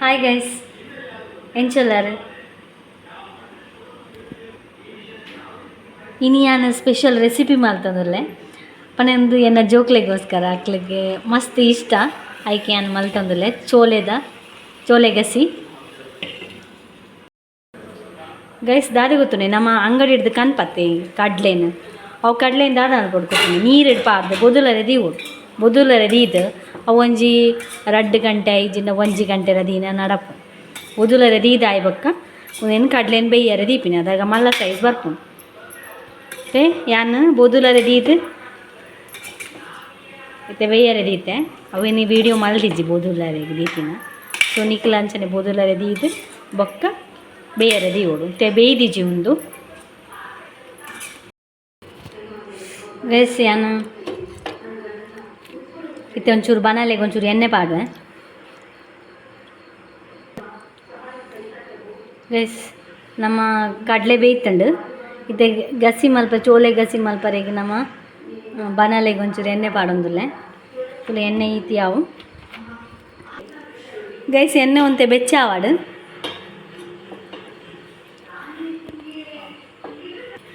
Hi guys ಎಂಚೊಲ್ಲಾರು ಇನ್ನು ನಾನು special recipe ಮಾಡ್ತದಲ್ಲೇ ಪನೆಂದು ಎನ್ನ ಜೋಕ್ಲೆಗೋಸ್ಕರ ಅಕ್ಲಿಗೆ ಮಸ್ತ್ ಇಷ್ಟ. ಆಯ್ಕೆ ನಾನು ಮಲ್ತಂದುಲ್ಲೆ ಚೋಲೆದ, ಚೋಲೆ ಗಸಿ. ಗೈಸ್ ದಾರಿ ಗೊತ್ತುನೆ, ನಮ್ಮ ಅಂಗಡಿ ಹಿಡ್ದು ಕನ್ಪತ್ತೆ ಕಡ್ಲೆನ. ಅವು ಕಡ್ಲೆಯಿಂದ ದಾದ ಕೊಡ್ಕೊತೀನಿ. ನೀರು ಹಿಡ್ ಪಾರ್ದು ಬೊದುಲರೆ ದೀವು. ಬೊದುಲರೆ ದೀದು. ಅವು ರಡ್ಡ್ ಗಂಟೆ ಐಜಿಂದ ಒಂಜಿ ಗಂಟೆ ರದೀನ ನಡಪು. ಬೊದುಲರೆ ದೀದ ಆಯ್ಬಕ್ಕ. ಏನು ಕಡ್ಲೆನ್ ಬೇಯರೆ ದೀಪಿನ. ಅದಾಗ ಮಲ್ಲ ಸೈಜ್ ಬರ್ಪುಂಡು ಮತ್ತೆ ಯಾನ್ ಬೊದುಲರೆ ರದೀದ ಇತ್ತೆ ಬೇಯರೆ ದೀತೆ. ಅವೇನು ವಿಡಿಯೋ ಮಲ್ದಿಜ್ಜಿ ಬೋದುಲ್ಲರೆ ರದೀಪಿನ ಸೊ, ನಿಖಿಲ ಅಂಚನೆ ಬೋದುಲ್ಲರೆ ದೀದ್. ಬೊಕ್ಕ ಬೇಯರೆ ದೀವೋಡು. ಇತ್ತೆ ಬೇಯ್ದಿಜ್ಜಿ ಉಂದು. ಗೈಸ್, ಯಾನು ಇತ್ತೆ ಒಂಚೂರು ಬನಾಲೆಗೆ ಒಂಚೂರು ಎಣ್ಣೆ ಪಾಡುವೆ. ಗೈಸ್ ನಮ್ಮ ಕಡಲೆ ಬೇಯ್ತಂಡು. ಇತ್ತೆ ಗಸಿ ಮಲ್ಪ, ಚೋಲೆ ಗಸಿ ಮಲ್ಪರೆಗೆ ನಮ್ಮ ಬನಾಲೆಗೆ ಒಂಚೂರು ಎಣ್ಣೆ ಪಾಡೊಂದುಲ್ಲೆ. ಫುಲ್ ಎಣ್ಣೆ ಈತಿ ಯಾವು. ಗೈಸ್ ಎಣ್ಣೆ ಒಂತೆ ಬೆಚ್ಚ ಆವಾಡು.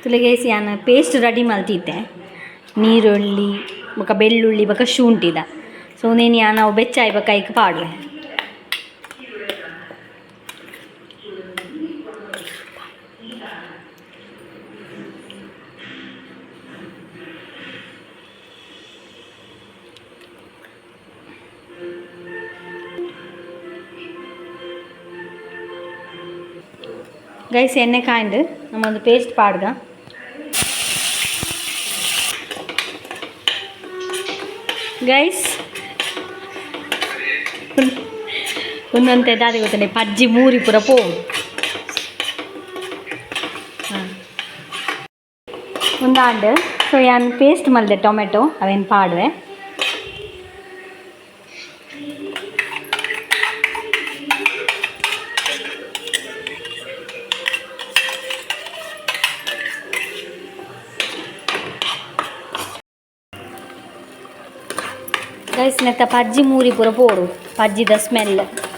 ತುಲೆ ಗೈಸ್ ಯಾನ ಪೇಸ್ಟ್ ರೆಡಿ ಮಲ್ತಿದ್ದೆ ನೀರುಳ್ಳಿ ಬೊಕ ಬೆಳ್ಳುಳ್ಳಿ ಬೊಕ ಶುಂಠಿದ ಸೊ ನೀನು ಯಾ, ನಾವು ಬೆಚ್ಚ ಆಯ್ಬೇಕು ಐಕ್ ಪಾಡ್ಲೆ ಗೈಸ್ ಎಣ್ಣೆ ಕಾಯ್ದು ನಮ್ಮೊಂದು ಪೇಸ್ಟ್ ಪಾಡ್ಗ. ಗೈಸ್ ಒಂದೊಂತೆ ದಾರಿ ಗೊತ್ತನೆ, ಪಜ್ಜಿ ಮೂರಿ ಪುರ ಪೋ. ಒಂದಾಂಡು ಸೊ ಯಾನ್ ಪೇಸ್ಟ್ ಮಲ್ದೆ ಟೊಮೆಟೊ ಅವೇನು ಪಾಡ್ವೆ? ഗൈസ് ഇന്നത്തെ പജ്ജി മൂരി പൂര പോടും. പജ്ജിയുടെ സ്മെല്ല്.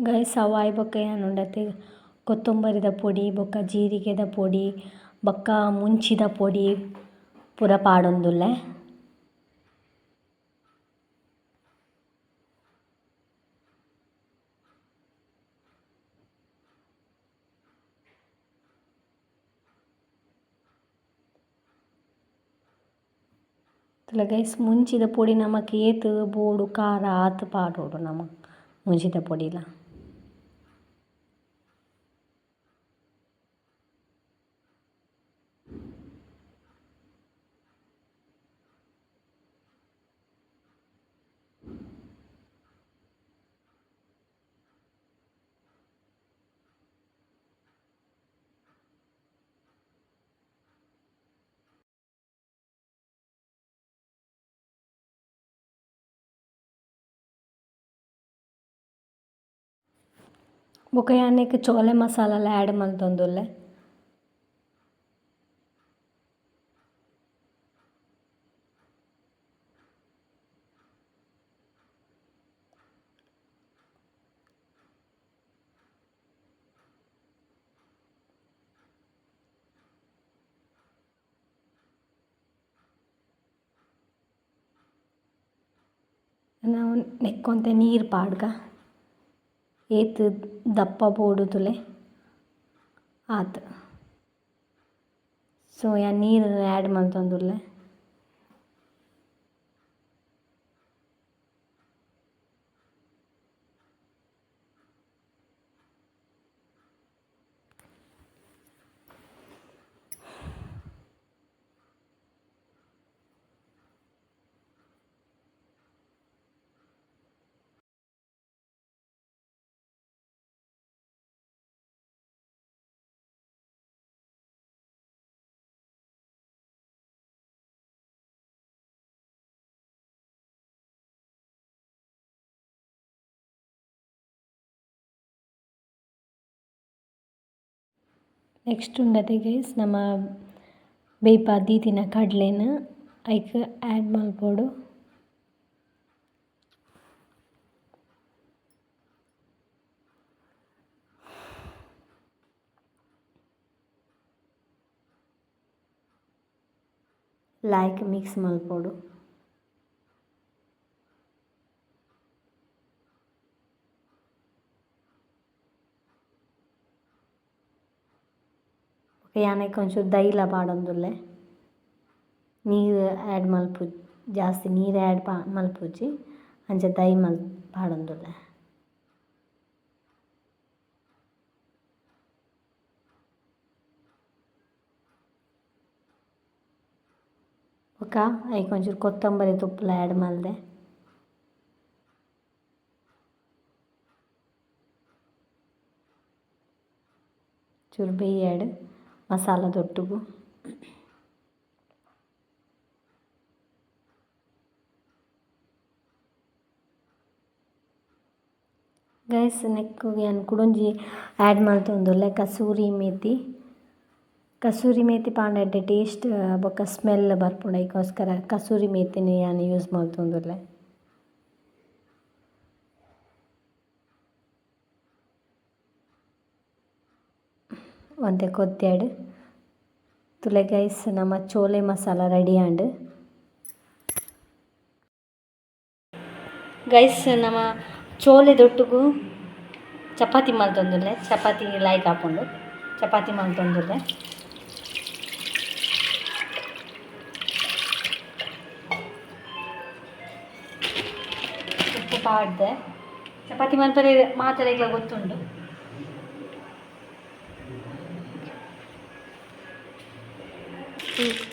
ಗೈಸ್ ಅವಾಯ್ ಬೊಕ್ಕ ಏನುಂಡತೆ ಕೊತ್ತಂಬರಿದ ಪೊಡಿ ಬೊಕ್ಕ ಜೀರಿಗೆದ ಪೊಡಿ ಬೊಕ್ಕ ಮುಂಚಿದ ಪೊಡಿ ಪೂರ ಪಾಡೊಂದುಲ್ಲೆ ತಲೆ ಗೈಸ್ ಮುಂಚಿದ ಪೊಡಿ ನಮಕ್ ಏತ್ ಬೋಡು ಖಾರ ಆತ್ ಪಾಡೋಡು ನಮಕ್ ಮುಂಚಿದ ಪೊಡಿಲ ಯಾನೆಕ್ ಚೋಲೆ ಎಲ್ಲ ಆ್ಯಡ್ ಮಲ್ತೊಂದುಲ್ಲೆ ನಾವು ನೆಕ್ಕೊಂತೆ ನೀರು ಪಾಡ್ಗ ಏತ್ ದಪ್ಪ ಬೋಡುದುಲೆ ಆತ್. ಸೋಯಾ ನೀರು ಆ್ಯಡ್ ಮಲ್ತೊಂದುಲ್ಲೆ ನೆಕ್ಸ್ಟ್ ಉಂಡತೆ ಗೈಸ್ ನಮ್ಮ ಬೇಪಾದಿ ದೀತಿನ ಕಡಲೆನ ಐಕ್ ಆ್ಯಡ್ ಮಾಡ್ಬೋದು. ಲೈಕ್ ಮಿಕ್ಸ್ ಮಲ್ಪೋಡು ಯಾನಕ್ಕೆ ಒಂಚೂರು ದೈಲ ಪಾಡೊಂದುಲ್ಲೆ ನೀರು ಆ್ಯಡ್ ಮಲ್ಪು ಜಾಸ್ತಿ ನೀರು ಆ್ಯಡ್ ಪಾ ಮಲ್ಪುಜಿ ಅಂಚ ದೈ ಮಲ್ ಪಾಡೊಂದುಲ್ಲೆ ಬೊಕ ಐಕ್ ಒಂಚೂರು ಕೊತ್ತಂಬರಿ ತುಪ್ಪುಲ ಆ್ಯಡ್ ಮಲ್ದೆ ಚೂರು ಬೇಯ್ಯಾಡ್ ಮಸಾಲದೊಟ್ಟುಗು ಗೈಸ್ ನೆಕ್ಕ್ ಯಾನ್ ಕುಡೊಂಜಿ ಆ್ಯಡ್ ಮಲ್ತೊಂದುಲ್ಲೆ ಕಸೂರಿ ಮೇಥಿ ಕಸೂರಿ ಮೇಥಿ ಪಾಂಡ ಟೇಸ್ಟ್ ಬೊಕ ಸ್ಮೆಲ್ ಬರ್ಪುಂಡು. ಐಕೋಸ್ಕರ ಕಸೂರಿ ಮೇಥಿನಿ ಯಾನ್ ಯೂಸ್ ಮಲ್ತೊಂದುಲ್ಲೆ ಕೊದ್ಯಾಡ್ ತುಲೆ ಗೈಸ್ ನಮ್ಮ chole masala ready and guys ನಮ್ಮ ಚೋಲೆದೊಟ್ಟುಗು ಚಪಾತಿ ಮಲ್ತೊಂದುಲ್ಲೆ ಚಪಾತಿ ಲೈಕ್ ಆಪುಂಡು ಚಪಾತಿ ಮಲ್ತೊಂದುಲ್ಲೆ ಉಪ್ಪು ಪಾಡ್ದೆ. ಚಪಾತಿ ಮಲ್ಪರೆ ಮಾತೆರೆಗ್ಲ పసుపు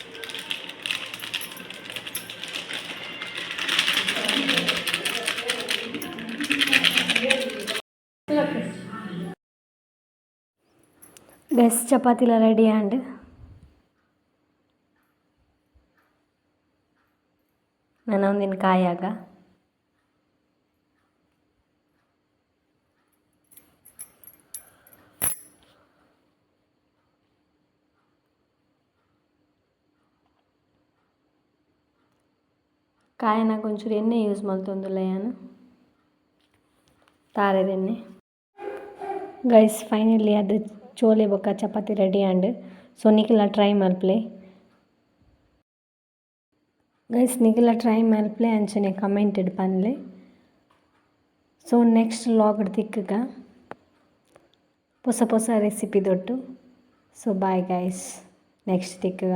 గెస్ చపాతీల రెడీ అండి? నేను దీనికి కాయాక ಕಾಯನಾಗ ಒಂಚೂರು ಎಣ್ಣೆ ಯೂಸ್ ಮಲ್ತೊಂದುಲ್ಲ ಯಾನು ತಾರೆದ ಎಣ್ಣೆ ಗೈಸ್ ಫೈನಲಿ ಅದು ಚೋಲೆ ಬೊಕ್ಕ ಚಪಾತಿ ರೆಡಿ ಆಂಡ್ ಸೊ ನಿಖಿಲ ಟ್ರೈ ಮಲ್ಪ್ಲೆ ಗೈಸ್ ನಿಖಿಲ ಟ್ರೈ ಮಲ್ಪ್ಲೆ ಅಂಚನೆ ಕಮೆಂಟೆಡ್ ಪನ್ಲೆ ಸೊ ನೆಕ್ಸ್ಟ್ ಲಾಗ್ ತಿಕ್ಕಗ ಹೊಸ ಹೊಸ ರೆಸಿಪಿ ದೊಟ್ಟು ಸೊ ಬಾಯ್ ಗೈಸ್ ನೆಕ್ಸ್ಟ್ ತಿಕ್ಕಗ